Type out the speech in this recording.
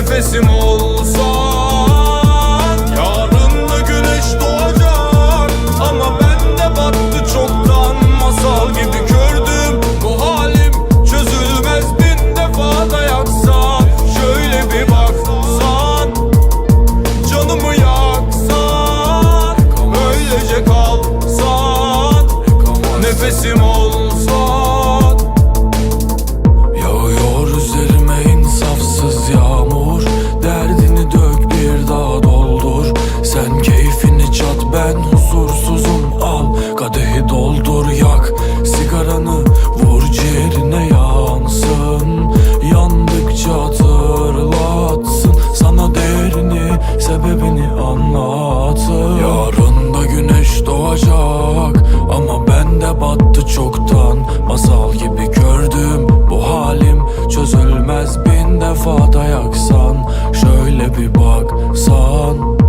nefesim olsan Yarın da güneş doğacak. Ama ben de battı çoktan Masal gibi gördüm bu halim Çözülmez bin defa da yaksan Şöyle bir baksan Canımı yaksan Öylece kalsan. Nefesim baksan